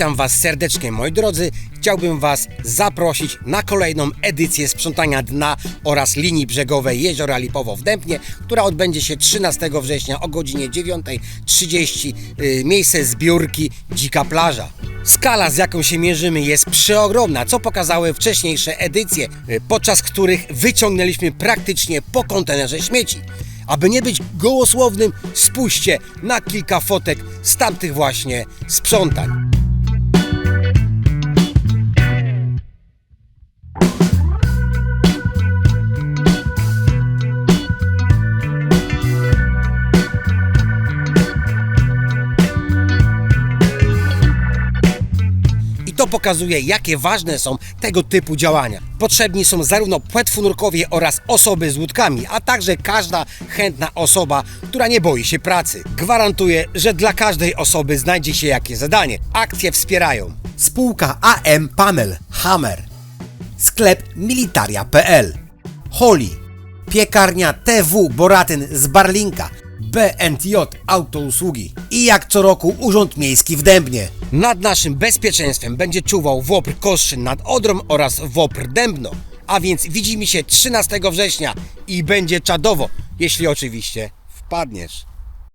Witam Was serdecznie, moi drodzy. Chciałbym Was zaprosić na kolejną edycję sprzątania dna oraz linii brzegowej Jeziora Lipowo w Dębnie, która odbędzie się 13 września o godzinie 9.30. Yy, Miejsce zbiórki Dzika Plaża. Skala, z jaką się mierzymy, jest przeogromna, co pokazały wcześniejsze edycje, yy, podczas których wyciągnęliśmy praktycznie po kontenerze śmieci. Aby nie być gołosłownym, spójrzcie na kilka fotek z tamtych właśnie sprzątań. To pokazuje, jakie ważne są tego typu działania. Potrzebni są zarówno płetwonurkowie oraz osoby z łódkami, a także każda chętna osoba, która nie boi się pracy. Gwarantuję, że dla każdej osoby znajdzie się jakieś zadanie. Akcje wspierają spółka AM Panel Hammer, sklep militaria.pl, Holi, piekarnia TW Boratyn z Barlinka, BNJ Autousługi i jak co roku Urząd Miejski w Dębnie. Nad naszym bezpieczeństwem będzie czuwał WOPR Koszczyn nad Odrą oraz WOPR Dębno. A więc widzimy się 13 września i będzie czadowo, jeśli oczywiście wpadniesz.